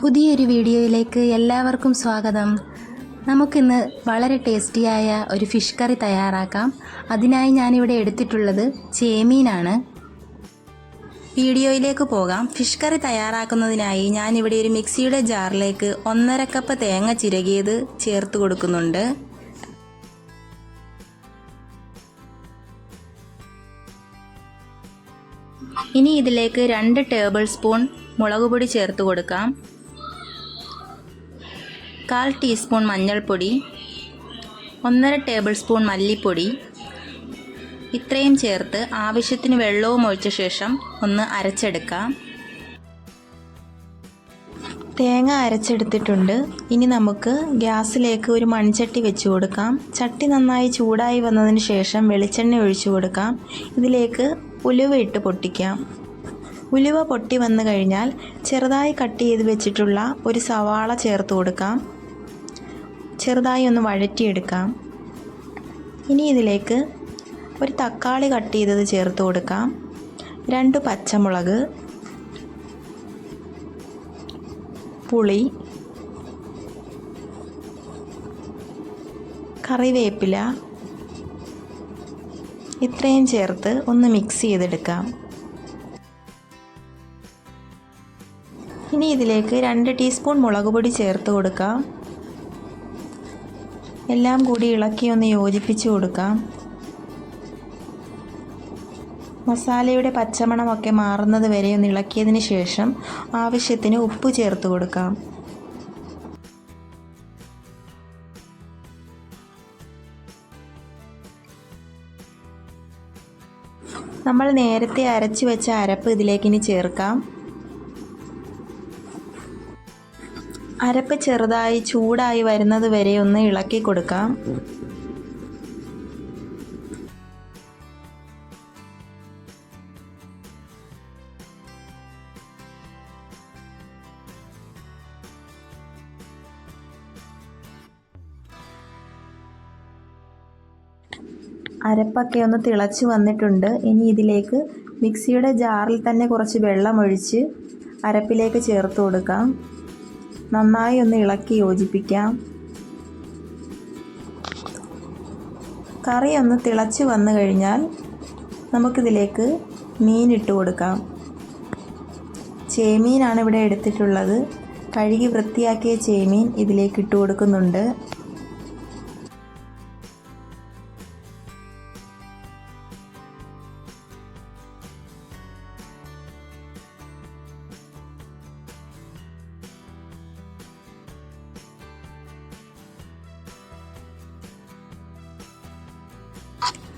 പുതിയൊരു വീഡിയോയിലേക്ക് എല്ലാവർക്കും സ്വാഗതം. നമുക്കിന്ന് വളരെ ടേസ്റ്റിയായ ഒരു ഫിഷ് കറി തയ്യാറാക്കാം. അതിനായി ഞാനിവിടെ എടുത്തിട്ടുള്ളത് ചേമീനാണ്. വീഡിയോയിലേക്ക് പോകാം. ഫിഷ് കറി തയ്യാറാക്കുന്നതിനായി ഞാനിവിടെ ഒരു മിക്സിയുടെ ജാറിലേക്ക് ഒന്നര കപ്പ് തേങ്ങ ചിരകിയത് ചേർത്ത് കൊടുക്കുന്നുണ്ട്. ഇനി ഇതിലേക്ക് രണ്ട് ടേബിൾ സ്പൂൺ മുളക് പൊടി ചേർത്ത് കൊടുക്കാം. കാൽ ടീസ്പൂൺ മഞ്ഞൾപ്പൊടി ഒന്നര ടേബിൾ സ്പൂൺ മല്ലിപ്പൊടി. ഇത്രയും ചേർത്ത് ആവശ്യത്തിന് വെള്ളവും ഒഴിച്ച ശേഷം ഒന്ന് അരച്ചെടുക്കാം. തേങ്ങ അരച്ചെടുത്തിട്ടുണ്ട്. ഇനി നമുക്ക് ഗ്യാസിലേക്ക് ഒരു മൺചട്ടി വെച്ച് കൊടുക്കാം. ചട്ടി നന്നായി ചൂടായി വന്നതിന് ശേഷം വെളിച്ചെണ്ണ ഒഴിച്ചു കൊടുക്കാം. ഇതിലേക്ക് ഉലുവ ഇട്ട് പൊട്ടിക്കാം. ഉലുവ പൊട്ടി വന്നു കഴിഞ്ഞാൽ ചെറുതായി കട്ട് ചെയ്ത് വെച്ചിട്ടുള്ള ഒരു സവാള ചേർത്ത് കൊടുക്കാം. ചെറുതായി ഒന്ന് വഴറ്റിയെടുക്കാം. ഇനി ഇതിലേക്ക് ഒരു തക്കാളി കട്ട് ചെയ്തത് ചേർത്ത് കൊടുക്കാം. രണ്ട് പച്ചമുളക് പുളി കറിവേപ്പില ഇത്രയും ചേർത്ത് ഒന്ന് മിക്സ് ചെയ്തെടുക്കാം. ഇനി ഇതിലേക്ക് രണ്ട് ടീസ്പൂൺ മുളക് പൊടി ചേർത്ത് കൊടുക്കാം. എല്ലാം കൂടി ഇളക്കി ഒന്ന് യോജിപ്പിച്ച് കൊടുക്കാം. മസാലയുടെ പച്ചമണമൊക്കെ മാറുന്നത് വരെ ഒന്ന് ഇളക്കിയതിന് ശേഷം ആവശ്യത്തിന് ഉപ്പ് ചേർത്ത് കൊടുക്കാം. നമ്മൾ നേരത്തെ അരച്ചു വെച്ച അരപ്പ് ഇതിലേക്കിനി ചേർക്കാം. അരപ്പ് ചെറുതായി ചൂടായി വരുന്നത് വരെ ഒന്ന് ഇളക്കി കൊടുക്കാം. അരപ്പൊക്കെ ഒന്ന് തിളച്ച് വന്നിട്ടുണ്ട്. ഇനി ഇതിലേക്ക് മിക്സിയുടെ ജാറിൽ തന്നെ കുറച്ച് വെള്ളം ഒഴിച്ച് അരപ്പിലേക്ക് ചേർത്ത് കൊടുക്കാം. നന്നായി ഒന്ന് ഇളക്കി യോജിപ്പിക്കാം. കറി ഒന്ന് തിളച്ച് വന്നു കഴിഞ്ഞാൽ നമുക്കിതിലേക്ക് മീൻ ഇട്ട് കൊടുക്കാം. ചേമീനാണ് ഇവിടെ എടുത്തിട്ടുള്ളത്. കഴുകി വൃത്തിയാക്കിയ ചേമീൻ ഇതിലേക്ക് ഇട്ട് കൊടുക്കുന്നുണ്ട്.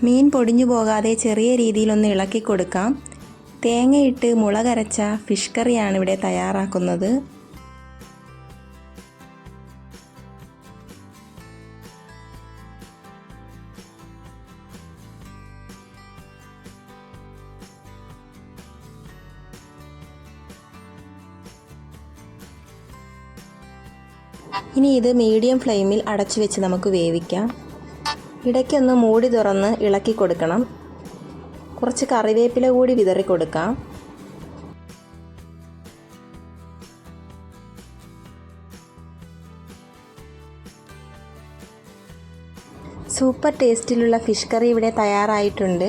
മീൻ പൊടിഞ്ഞു പോകാതെ ചെറിയ രീതിയിലൊന്ന് ഇളക്കി കൊടുക്കാം. തേങ്ങയിട്ട് മുളകരച്ച ഫിഷ് കറിയാണ് ഇവിടെ തയ്യാറാക്കുന്നത്. ഇനി ഇത് മീഡിയം ഫ്ലെയിമിൽ അടച്ചു വെച്ച് നമുക്ക് വേവിക്കാം. ഇടയ്ക്കൊന്ന് മൂടി തുറന്ന് ഇളക്കി കൊടുക്കണം. കുറച്ച് കറിവേപ്പില കൂടി വിതറി കൊടുക്കാം. സൂപ്പർ ടേസ്റ്റിലുള്ള ഫിഷ് കറി ഇവിടെ തയ്യാറായിട്ടുണ്ട്.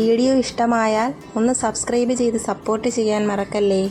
വീഡിയോ ഇഷ്ടമായാൽ ഒന്ന് സബ്സ്ക്രൈബ് ചെയ്ത് സപ്പോർട്ട് ചെയ്യാൻ മറക്കല്ലേ?